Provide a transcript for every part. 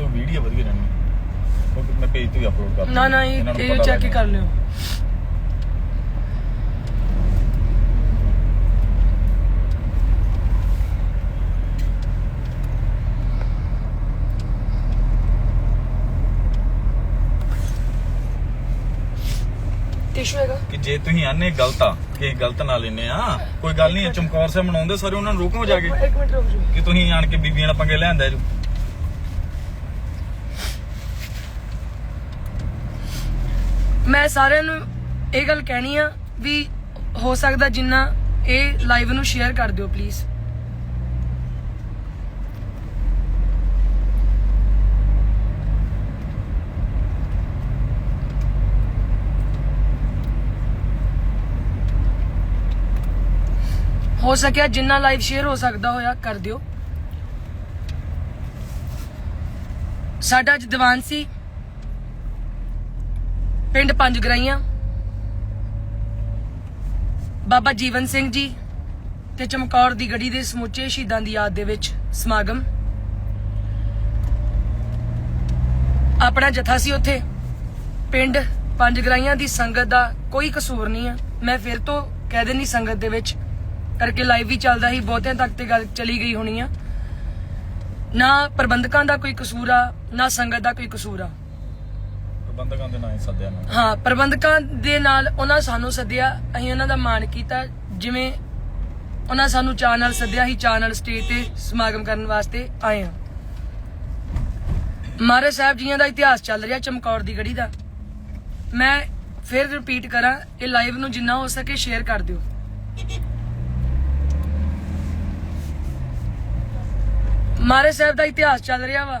So video ਵਧੀਆ ਰਹਿਣੀ ਕਿਉਂਕਿ ਮੈਂ ਪੇਜ ਤੇ ਹੀ ਅਪਲੋਡ ਕਰਦਾ ਨਾ ਨਾ ਇਹ ਇਹ ਚੈੱਕ ਕਰ ਲਿਓ ਟਿਸ਼ੂ ਹੈਗਾ। ਕਿ ਜੇ ਤੁਸੀਂ ਆਨੇ ਗਲਤ ਆ ਕਿ ਇਹ ਗਲਤ ਨਾ ਲੈਨੇ ਆ ਕੋਈ ਗੱਲ ਨਹੀਂ ਚਮਕੌਰ ਸਾਹਿਬ ਮਨਾਉਂਦੇ ਸਾਰੇ ਉਹਨਾਂ ਨੂੰ ਰੋਕੋ ਜਾ ਕੇ। ਇੱਕ ਮਿੰਟ ਰੁਕ ਜਾਓ। ਕਿ ਤੁਸੀਂ ਆਣ ਕੇ ਬੀਬੀਆਂ ਨਾਲ ਪੰਗੇ ਲੈਂਦੇ ਜੋ ਮੈਂ ਸਾਰਿਆਂ ਨੂੰ ਇਹ ਗੱਲ ਕਹਿਣੀ ਆ ਵੀ ਹੋ ਸਕਦਾ ਜਿੰਨਾ ਇਹ ਲਾਈਵ ਨੂੰ ਸ਼ੇਅਰ ਕਰ ਦਿਓ ਪਲੀਜ਼ ਹੋ ਸਕਿਆ ਜਿੰਨਾ ਲਾਈਵ ਸ਼ੇਅਰ ਹੋ ਸਕਦਾ ਹੋਇਆ, ਕਰ ਦਿਓ। ਸਾਡਾ ਅੱਜ ਦੀਵਾਨ ਸੀ। ਪਿੰਡ ਪੰਜ ਗਰਾਈਆਂ। ਬਾਬਾ ਜੀਵਨ ਸਿੰਘ ਜੀ ਤੇ ਚਮਕੌਰ ਦੀ ਗੜੀ ਦੇ ਸਮੁੱਚੇ ਸ਼ਹੀਦਾਂ ਦੀ ਯਾਦ ਦੇ ਵਿੱਚ ਸਮਾਗਮ। ਆਪਣਾ ਜਥਾ ਸੀ ਉੱਥੇ। ਪਿੰਡ ਪੰਜ ਗਰਾਈਆਂ ਦੀ ਸੰਗਤ ਦਾ ਕੋਈ ਕਸੂਰ ਨਹੀਂ ਆ। ਮੈਂ ਫਿਰ ਤੋਂ ਕਹਿ ਦੇਣੀ ਸੰਗਤ ਦੇ ਵਿੱਚ, ਕਰਕੇ ਲਾਈਵ ਵੀ ਚੱਲਦਾ ਸੀ, ਬਹੁਤਿਆਂ ਤੱਕ ਤੇ ਗੱਲ ਚਲੀ ਗਈ ਹੋਣੀ ਆ। ਨਾ ਪ੍ਰਬੰਧਕਾਂ ਦਾ ਕੋਈ ਕਸੂਰ ਆ, ਨਾ ਸੰਗਤ ਦਾ ਕੋਈ ਕਸੂਰ ਆ। ਪ੍ਰਬੰਧਕਾਂ ਦੇ ਨਾਂ ਹੀ ਸੱਦਿਆ ਮੈਂ ਹਾਂ, ਪ੍ਰਬੰਧਕਾਂ ਦੇ ਨਾਲ ਉਹਨਾਂ ਸਾਨੂੰ ਸੱਦਿਆ, ਅਸੀਂ ਉਹਨਾਂ ਦਾ ਮਾਣ ਕੀਤਾ, ਜਿਵੇਂ ਉਹਨਾਂ ਸਾਨੂੰ ਚਾਅ ਨਾਲ ਸੱਦਿਆ ਸੀ ਚਾਅ ਨਾਲ ਸਟੇਜ ਤੇ ਸਮਾਗਮ ਕਰਨ ਵਾਸਤੇ ਆਏ ਹਾਂ। ਮਹਾਰਾਜ ਸਾਹਿਬ ਜੀਆਂ ਦਾ ਇਤਿਹਾਸ ਚੱਲ ਰਿਹਾ ਚਮਕੌਰ ਦੀ ਗੜੀ ਦਾ। ਮੈਂ ਫਿਰ ਰਿਪੀਟ ਕਰਾਂ, ਇਹ ਲਾਈਵ ਨੂੰ ਜਿੰਨਾ ਹੋ ਸਕੇ ਸ਼ੇਅਰ ਕਰ ਦਿਓ। ਮਹਾਰਾਜ ਸਾਹਿਬ ਦਾ ਇਤਿਹਾਸ ਚੱਲ ਰਿਹਾ ਵਾ।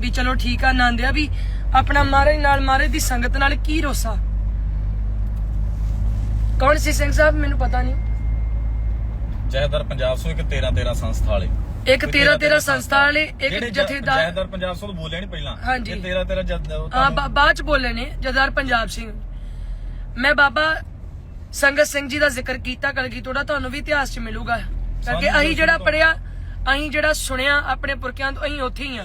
ਵੀ ਚਲੋ ਠੀਕ ਆ ਆਨੰਦ ਆ ਵੀ ਆਪਣਾ ਮਹਾਰਾਜ ਨਾਲ ਮਹਾਰਾਜ ਦੀ ਸੰਗਤ ਨਾਲ ਕੀ ਰੋਸਾ? ਕੌਣ ਸੀ ਸਿੰਘ ਸਾਹਿਬ? ਮੈਨੂੰ ਪਤਾ ਨਹੀਂ। ਜਹਦਰ ਪੰਜਾਬ ਸੋ ਇੱਕ 13 13 ਸੰਸਥਾ ਵਾਲੇ। ਇੱਕ 13 13 ਸੰਸਥਾ ਵਾਲੇ ਇੱਕ ਜਥੇਦਾਰ ਜਹਦਰ ਪੰਜਾਬ ਸੋ ਬੋਲਿਆ ਨਹੀਂ ਪਹਿਲਾਂ। ਹਾਂਜੀ। ਇਹ 13 13 ਜਦ ਤੁਹਾਨੂੰ- ਬਾਅਦ ਚ ਬੋਲੇ ਨੇ ਜਦਾਰ ਪੰਜਾਬ ਸਿੰਘ। ਮੈਂ ਬਾਬਾ ਸੰਗਤ ਸਿੰਘ ਜੀ ਦਾ ਜ਼ਿਕਰ ਕੀਤਾ ਕਲਗੀ ਤੋੜਾ ਤੁਹਾਨੂੰ ਵੀ ਇਤਿਹਾਸ ਚ ਮਿਲੂਗਾ। ਸਾਨੂੰ ਅਸੀਂ ਜਿਹੜਾ। ਪੜਿਆ ਅਸੀਂ ਜਿਹੜਾ ਸੁਣਿਆ ਆਪਣੇ ਪੁਰਖਿਆਂ ਤੋਂ ਅਸੀਂ ਉੱਥੇ ਹੀ ਆ।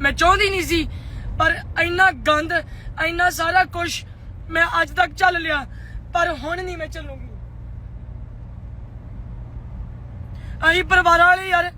ਮੈਂ ਚਾਹੁੰਦੀ ਨਹੀਂ ਸੀ ਪਰ ਇੰਨਾ ਗੰਦ ਇੰਨਾ ਸਾਰਾ ਕੁਝ ਮੈਂ ਅੱਜ ਤੱਕ ਚੱਲ ਲਿਆ ਪਰ ਹੁਣ ਨਹੀਂ ਮੈਂ ਚੱਲੂਗੀ ਅਸੀਂ ਪਰਿਵਾਰਾਂ ਵਾਲੇ ਯਾਰ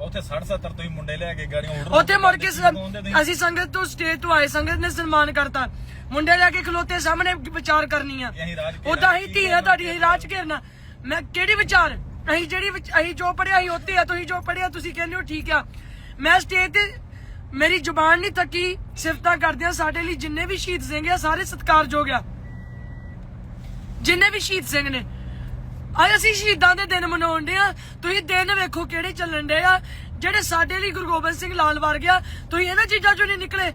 ਉੱਥੇ 60 70 ਤੁਸੀਂ ਮੁੰਡੇ ਲੈ ਕੇ ਗਾੜੀਆਂ ਉੱਡ ਉੱਥੇ ਮੁੜ ਕੇ ਅਸੀਂ ਸੰਗਤ ਤੋਂ ਸਟੇਜ ਤੋਂ ਆਏ ਸੰਗਤ ਨੇ ਸਨਮਾਨ ਕਰਤਾ। ਮੁੰਡੇ ਲੈ ਕੇ ਖਲੋਤੇ ਸਾਹਮਣੇ ਵਿਚਾਰ ਕਰਨੀ ਆ। ਅਸੀਂ ਰਾਜ ਘੇਰਾ ਉਦਾਂ ਹੀ ਧੀਆ ਤੁਹਾਡੀ ਅਸੀਂ ਰਾਜ ਘੇਰਨਾ। ਮੈਂ ਕਿਹੜੀ ਵਿਚਾਰ? ਅਸੀਂ ਜਿਹੜੀ ਵਿਚ- ਅਸੀਂ ਜੋ ਪੜਿਆ ਅਸੀਂ ਉੱਤੇ ਆ ਤੁਸੀਂ ਜੋ ਪੜਿਆ ਤੁਸੀਂ ਕਹਿੰਦੇ ਹੋ ਠੀਕ ਆ। ਮੈਂ ਸਟੇਜ ਤੇ ਮੇਰੀ ਜ਼ੁਬਾਨ ਨਹੀਂ ਥੱਕੀ ਸਿਫਤਾਂ ਕਰਦਿਆਂ ਸਾਡੇ ਲਈ ਜਿੰਨੇ ਵੀ ਸ਼ਹੀਦ ਸਿੰਘ ਆ ਸਾਰੇ ਸਤਿਕਾਰਯੋਗ ਆ। ਜਿੰਨੇ ਵੀ ਸ਼ਹੀਦ ਸਿੰਘ ਨੇ। ਅੱਜ ਅਸੀਂ ਸ਼ਹੀਦਾਂ ਦੇ ਦਿਨ ਮਨਾਉਂਦੇ ਆ। ਤੁਸੀਂ ਦਿਨ ਵੇਖੋ ਕਿਹੜੇ ਚੱਲਣ ਡੇ ਆ। ਜਿਹੜੇ ਸਾਡੇ ਲਈ ਗੁਰੂ ਗੋਬਿੰਦ ਸਿੰਘ ਲਾਲ ਵਰ ਗਿਆ ਤੁਸੀਂ ਇਹਨਾਂ ਚੀਜ਼ਾਂ ਚੋਂ ਨਹੀਂ ਨਿਕਲੇ।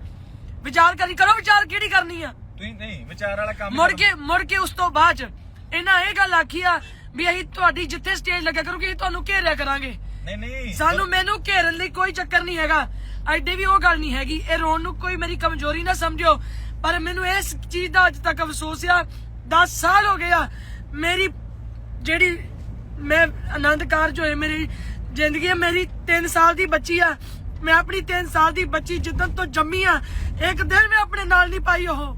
ਵਿਚਾਰ ਕਰੀ ਕਰੋ ਵਿਚਾਰ ਕਿਹੜੀ ਕਰਨੀ ਆ? ਤੁਸੀਂ ਨਹੀਂ ਵਿਚਾਰ ਵਾਲਾ ਕੰਮ ਮੁੜ ਕੇ ਮੁੜ ਕੇ ਉਸ ਤੋਂ ਬਾਅਦ ਇਹਨਾਂ ਇਹ ਗੱਲ ਆਖੀ ਆ ਵੀ ਅਸੀਂ ਤੁਹਾਡੀ ਜਿੱਥੇ ਸਟੇਜ ਲੱਗਾ ਕਰੂਗੀ ਅਸੀਂ ਤੁਹਾਨੂੰ ਘੇਰਿਆ ਕਰਾਂਗੇ। ਨਹੀਂ ਨਹੀਂ। ਸਾਨੂੰ ਮੈਨੂੰ ਘੇਰਨ ਲਈ ਕੋਈ ਚੱਕਰ ਨਹੀਂ ਹੈਗਾ। ਐਡੀ ਵੀ ਉਹ ਗੱਲ ਨਹੀਂ ਹੈਗੀ। ਇਹ ਰੋਣ ਨੂੰ ਕੋਈ ਮੇਰੀ ਕਮਜ਼ੋਰੀ ਨਾ ਸਮਝਿਓ। ਪਰ ਮੈਨੂੰ ਇਸ ਚੀਜ਼ ਦਾ ਅੱਜ ਤੱਕ ਅਫਸੋਸ ਆ। 10 ਸਾਲ ਹੋ ਗਏ ਆ। ਮੇਰੀ ਜਿਹੜੀ ਮੈਂ ਆਨੰਦ ਕਾਰਜ ਹੋਏ ਮੇਰੀ ਜ਼ਿੰਦਗੀ ਹੈ, ਮੇਰੀ 3 ਸਾਲ ਦੀ ਬੱਚੀ ਆ। ਮੈਂ ਆਪਣੀ 3 ਸਾਲ ਦੀ ਬੱਚੀ ਜਿੱਦਣ ਤੋਂ ਜੰਮੀ ਆ ਇੱਕ ਦਿਨ ਮੈਂ ਆਪਣੇ ਨਾਲ ਨਹੀਂ ਪਾਈ ਉਹ।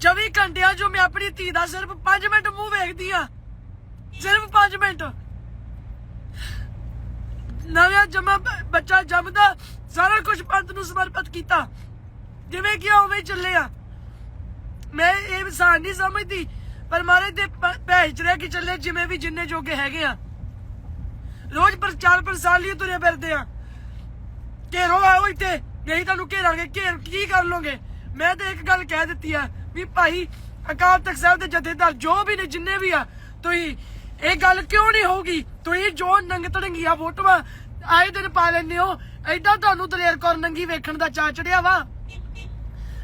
24 ਘੰਟਿਆਂ ਜੋ ਮੈਂ ਆਪਣੀ ਧੀ ਦਾ ਸਿਰਫ 5 ਮਿੰਟ ਮੂੰਹ ਵੇਖਦੀ ਆ। ਸਿਰਫ 5 ਮਿੰਟ। ਨਵਾਂ ਜਮਾ ਬੱਚਾ ਜੰਮਦਾ, ਸਾਰਾ ਕੁਝ ਪੰਥ ਨੂੰ ਸਮਰਪਿਤ ਕੀਤਾ। ਜਿਵੇਂ ਕਿ ਉਵੇਂ ਚੱਲੇ ਆ। ਮੈਂ ਇਹ ਇਨਸਾਨ ਨਹੀਂ ਸਮਝਦੀ, ਪਰ ਮਾਰੇ ਦੇ ਪ- ਭੈਜ ਚ ਚੱਲੇ ਜਿਵੇਂ ਵੀ ਜਿੰਨੇ ਜੋਗੇ ਹੈਗੇ ਆ। ਰੋਜ਼ ਪ੍ਰਚਾਰ ਪ੍ਰਸਾਰ ਲਈ ਤੁਰੇ ਫਿਰਦੇ ਆ। ਘੇਰੋ ਆਓ ਇੱਥੇ, ਨਹੀਂ ਤੁਹਾਨੂੰ ਘੇਰਾਂਗੇ, ਘੇਰ ਕੀ ਕਰ ਲੋਗੇ ਮੈਂ ਤਾਂ ਇੱਕ ਗੱਲ ਕਹਿ ਦਿੱਤੀ ਆ ਵੀ ਭਾਈ ਅਕਾਲ ਤਖਤ ਸਾਹਿਬ ਦੇ ਜਥੇਦਾਰ ਜੋ ਵੀ ਨੇ, ਜਿੰਨੇ ਵੀ ਆ, ਤੁਸੀਂ ਇਹ ਗੱਲ ਕਿਉਂ ਨਹੀਂ ਹੋਊਗੀ? ਤੁਸੀਂ ਜੋ ਨੰਗ ਤੜੰਗੀਆਂ ਫੋਟੋਆਂ ਆਏ ਦਿਨ ਪਾ ਲੈਂਦੇ ਹੋ ਐਡਾ ਤੁਹਾਨੂੰ ਦਲੇਰ ਕੌਰ ਨੰਗੀ ਵੇਖਣ ਦਾ ਚਾ ਚੜਿਆ ਵਾ।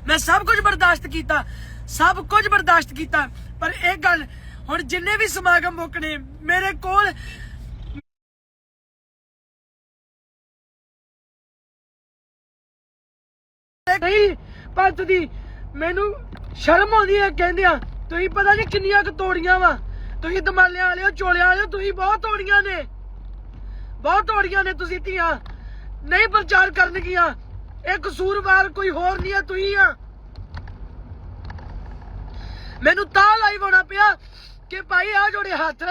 ਮੈਂ ਸਭ ਕੁਝ ਬਰਦਾਸ਼ਤ ਕੀਤਾ, ਸਭ ਕੁਝ ਬਰਦਾਸ਼ਤ ਕੀਤਾ, ਪਰ ਇਹ ਗੱਲ ਹੁਣ ਜਿੰਨੇ ਵੀ ਸਮਾਗਮ ਮੁੱਕਣੇ, ਮੇਰੇ ਕੋਲ ਨਹੀਂ ਪੰਤ ਦੀ ਮੈਨੂੰ ਸ਼ਰਮ ਆਉਂਦੀ ਹੈ ਕਹਿੰਦਿਆਂ ਤੁਸੀਂ ਪਤਾ ਨਹੀਂ ਕਿੰਨੀਆਂ ਕੁ ਤੋੜੀਆਂ ਵਾ। ਤੁਸੀਂ ਦਮਾਲਿਆਂ ਵਾਲਿਓ, ਚੋਲਿਆਂ ਵਾਲਿਓ, ਤੁਸੀਂ ਬਹੁਤ ਤੋੜੀਆਂ ਨੇ। ਬਹੁਤ ਤੋੜੀਆਂ ਨੇ ਤੁਸੀਂ ਧੀਆਂ। ਨਹੀਂ ਪ੍ਰਚਾਰ ਕਰਨਗੀਆਂ। ਇਹ ਕਸੂਰਵਾਰ ਕੋਈ ਹੋਰ ਨਹੀਂ ਆ, ਤੁਸੀਂ ਆ। ਮੈਨੂੰ ਤਾਂ ਲਾਈ ਹੋਣਾ ਪਿਆ ਕਿ ਭਾਈ ਆ ਜੋੜੇ ਹੱਥ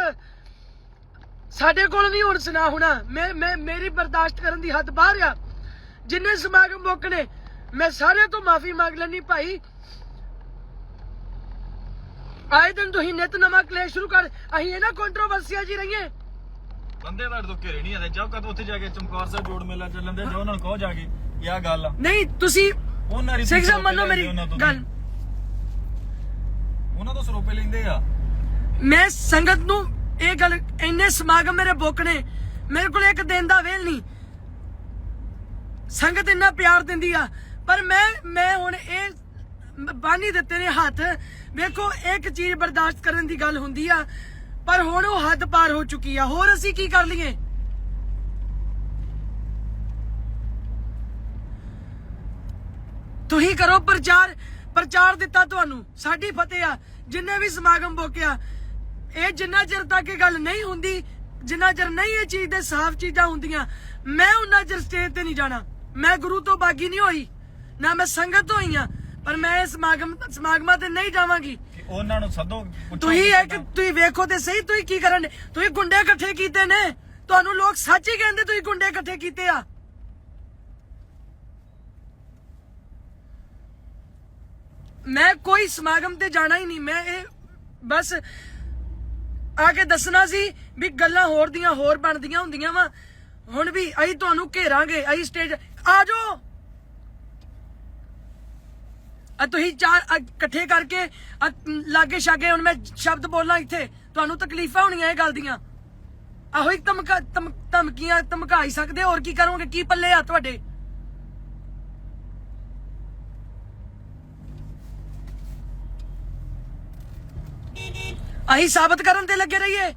ਸਾਡੇ ਕੋਲ ਨਹੀਂ ਹੁਣ ਸੁਣਾ ਹੋਣਾ। ਮੈਂ ਮੈਂ ਮੇਰੀ ਬਰਦਾਸ਼ਤ ਕਰਨ ਦੀ ਹੱਦ ਬਾਹਰ ਆ। ਜਿੰਨੇ ਸਮਾਗਮ ਮੁੱਕਣੇ ਮੈਂ ਸਾਰਿਆਂ ਤੋਂ ਮਾਫੀ ਮੰਗ ਲੈਣੀ ਭਾਈ। ਆਏ ਦਿਨ ਤੁਸੀਂ ਨਿਤ ਨਵਾਂ ਕਲੇਸ਼ ਸ਼ੁਰੂ ਕਰ ਅਸੀਂ ਇਹਨਾਂ ਕੰਟਰੋਵਰਸੀਆਂ ਜੀ ਰਹੀਏ। ਬੰਦੇ ਤੋਂ ਘੇਰੇ ਨਹੀਂ ਆਦੇ ਜਾਓ ਕਦੋਂ ਉੱਥੇ ਜਾ ਕੇ ਚਮਕੌਰ ਸਾਹਿਬ ਜੋੜ ਮੇਲਾ ਚੱਲਣ ਦੇ ਜਾਓ ਉਹਨਾਂ ਨੂੰ ਕਹੋ ਜਾ ਕੇ ਇਹ ਆਹ ਗੱਲ ਆ। ਨਹੀਂ ਤੁਸੀਂ ਉਹਨਾਂ ਦੀ ਸਿੰਘ ਸਾਹਿਬ ਮੰਨੋ ਮੇਰੀ ਗੱਲ। ਉਹਨਾਂ ਤੋਂ ਸਰੋਪੇ ਲੈਂਦੇ ਆ। ਮੈਂ ਸੰਗਤ ਨੂੰ ਇਹ ਗੱਲ ਇੰਨੇ ਸਮਾਗਮ ਮੇਰੇ ਬੁੱਕ ਨੇ ਮੇਰੇ ਕੋਲ ਇੱਕ ਦਿਨ ਦਾ ਵੇਲ ਨਹੀਂ। ਸੰਗਤ ਇੰਨਾ ਪਿਆਰ ਦਿੰਦੀ ਆ ਪਰ ਮੈਂ ਮੈਂ ਹੁਣ ਇਹ ਬਾਨੀ ਦਿੱਤੇ ਨੇ ਹੱਥ। ਵੇਖੋ, ਇੱਕ ਚੀਜ਼ ਬਰਦਾਸ਼ਤ ਕਰਨ ਦੀ ਗੱਲ ਹੁੰਦੀ ਆ, ਪਰ ਹੁਣ ਉਹ ਹੱਦ ਪਾਰ ਹੋ ਚੁੱਕੀ ਆ। ਹੋਰ ਅਸੀਂ ਕੀ ਕਰ ਲਈਏ? ਤੁਸੀਂ ਕਰੋ ਪ੍ਰਚਾਰ। ਪ੍ਰਚਾਰ ਦਿੱਤਾ ਤੁਹਾਨੂੰ। ਸਾਡੀ ਫਤਿਹ ਆ। ਜਿੰਨੇ ਵੀ ਸਮਾਗਮ ਬੋਕਿਆ ਇਹ ਜਿੰਨਾ ਚਿਰ ਤੱਕ ਇਹ ਗੱਲ ਨਹੀਂ ਹੁੰਦੀ, ਜਿੰਨਾ ਚਿਰ ਨਹੀਂ ਇਹ ਚੀਜ਼ ਦੇ ਸਾਫ਼ ਚੀਜ਼ਾਂ ਹੁੰਦੀਆਂ, ਮੈਂ ਉਹਨਾਂ ਚਿਰ ਸਟੇਜ ਤੇ ਨਹੀਂ ਜਾਣਾ। ਮੈਂ ਗੁਰੂ ਤੋਂ ਬਾਗੀ ਨਹੀਂ ਹੋਈ। ਨਾ ਮੈਂ ਸੰਗਤ ਹੋਈ ਆ। ਪਰ ਮੈਂ ਇਹ ਸਮਾਗਮ ਸਮਾਗਮਾਂ ਤੇ ਨਹੀਂ ਜਾਵਾਂਗੀ। ਉਹਨਾਂ ਨੂੰ ਸੱਦੋ ਪੁੱਛੋ ਤੁਸੀਂ ਇੱਕ ਤੁਸੀਂ ਵੇਖੋ ਤੇ ਸਹੀ ਤੁਸੀਂ ਕੀ ਕਰਨ ਡੇ? ਤੁਸੀਂ ਗੁੰਡੇ ਇਕੱਠੇ ਕੀਤੇ ਨੇ। ਤੁਹਾਨੂੰ ਲੋਕ ਸੱਚ ਹੀ ਕਹਿੰਦੇ ਤੁਸੀਂ ਗੁੰਡੇ ਇਕੱਠੇ ਕੀਤੇ ਆ। ਮੈਂ ਕੋਈ ਸਮਾਗਮ ਤੇ ਜਾਣਾ ਹੀ ਨਹੀਂ। ਮੈਂ ਇਹ ਬਸ ਆ ਕੇ ਦੱਸਣਾ ਸੀ ਵੀ ਗੱਲਾਂ ਹੋਰ ਦੀਆਂ ਹੋਰ ਬਣਦੀਆਂ ਹੁੰਦੀਆਂ ਵਾ। ਹੁਣ ਵੀ ਅਸੀਂ ਤੁਹਾਨੂੰ ਘੇਰਾਂਗੇ ਅਸੀਂ ਸਟੇਜ ਆ ਜਾਓ! ਆ ਤੁਸੀਂ ਚਾਰ ਆ ਇਕੱਠੇ ਕਰਕੇ ਆ ਲਾਗੇ ਛਾਗੇ ਹੁਣ ਮੈਂ ਸ਼ਬਦ ਬੋਲਾਂ ਇੱਥੇ, ਤੁਹਾਨੂੰ ਤਕਲੀਫਾਂ ਹੋਣੀਆਂ ਇਹ ਗੱਲ ਦੀਆਂ। ਆਹੋ ਇੱਕ ਧਮਕਾ, ਧਮ- ਧਮਕੀਆਂ ਧਮਕਾਈ ਸਕਦੇ, ਹੋਰ ਕੀ ਕਰੋਗੇ? ਕੀ ਪੱਲੇ ਆ ਤੁਹਾਡੇ? ਅਸੀਂ ਸਾਬਤ ਕਰਨ ਤੇ ਲੱਗੇ ਰਹੀਏ।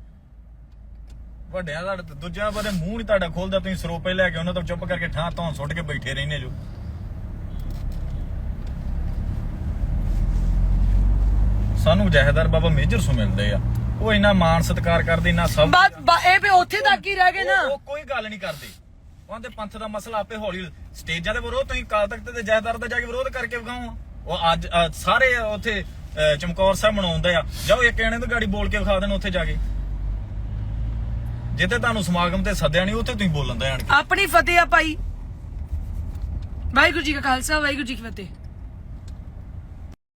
ਵੱਡਿਆਂ ਦਾ ਦੂਜਿਆਂ ਬਾਰੇ ਮੂੰਹ ਨਹੀਂ ਤੁਹਾਡਾ ਖੋਲਦਾ, ਤੁਸੀਂ ਸਰੋਪੇ ਲੈ ਕੇ ਉਹਨਾਂ ਤੋਂ ਚੁੱਪ ਕਰਕੇ ਠਾਂ ਤੋਂ ਸੁੱਟ ਕੇ ਬੈਠੇ ਰਹਿੰਦੇ ਜੋ। ਸਾਨੂੰ ਜਹੇਦਾਰ ਬਾਬਾ ਮੇਜਰ ਸੁ ਮਿਲਦੇ ਆ। ਉਹ ਇੰਨਾ ਮਾਣ ਸਤਿਕਾਰ ਕਰਦੇ ਇੰਨਾ ਸਭ ਬਸ ਬ- ਇਹ ਵੀ ਉੱਥੇ ਤੱਕ ਹੀ ਰਹਿ ਗਏ ਨਾ। ਉਹ ਕੋਈ ਗੱਲ ਨਹੀਂ ਕਰਦੇ। ਉਹਦੇ ਪੰਥ ਦਾ ਮਸਲਾ ਆਪੇ ਹੌਲੀ ਸਟੇਜਾਂ ਦੇ ਵਿਰੋਧ ਤੁਸੀਂ ਕਾਲ ਤਖਤ ਤੇ ਜਹੇਦਾਰ ਦਾ ਜਾ ਕੇ ਵਿਰੋਧ ਕਰਕੇ ਵਿਖਾਓ। ਉਹ ਅੱਜ ਸਾਰੇ ਉੱਥੇ ਚਮਕੌਰ ਸਾਹਿਬ ਮਨਾਉਂਦੇ ਆ। ਜਾਓ ਇੱਕ ਇਹਨੇ ਤੋਂ ਗਾੜੀ ਬੋਲ ਕੇ ਵਿਖਾ ਦੇਣ ਉੱਥੇ ਜਾ ਕੇ। ਜਿੱਥੇ ਤੁਹਾਨੂੰ ਸਮਾਗਮ ਤੇ ਸੱਦਿਆ ਨਹੀਂ ਉੱਥੇ ਤੁਸੀਂ ਬੋਲਣ ਦਾ ਆਣ ਕੇ। ਆਪਣੀ ਫਤਿਹ ਆ ਭਾਈ। ਵਾਹਿਗੁਰੂ ਜੀ ਕਾ ਖਾਲਸਾ ਵਾਹਿਗੁਰੂ ਜੀ ਕੀ ਫਤਿਹ।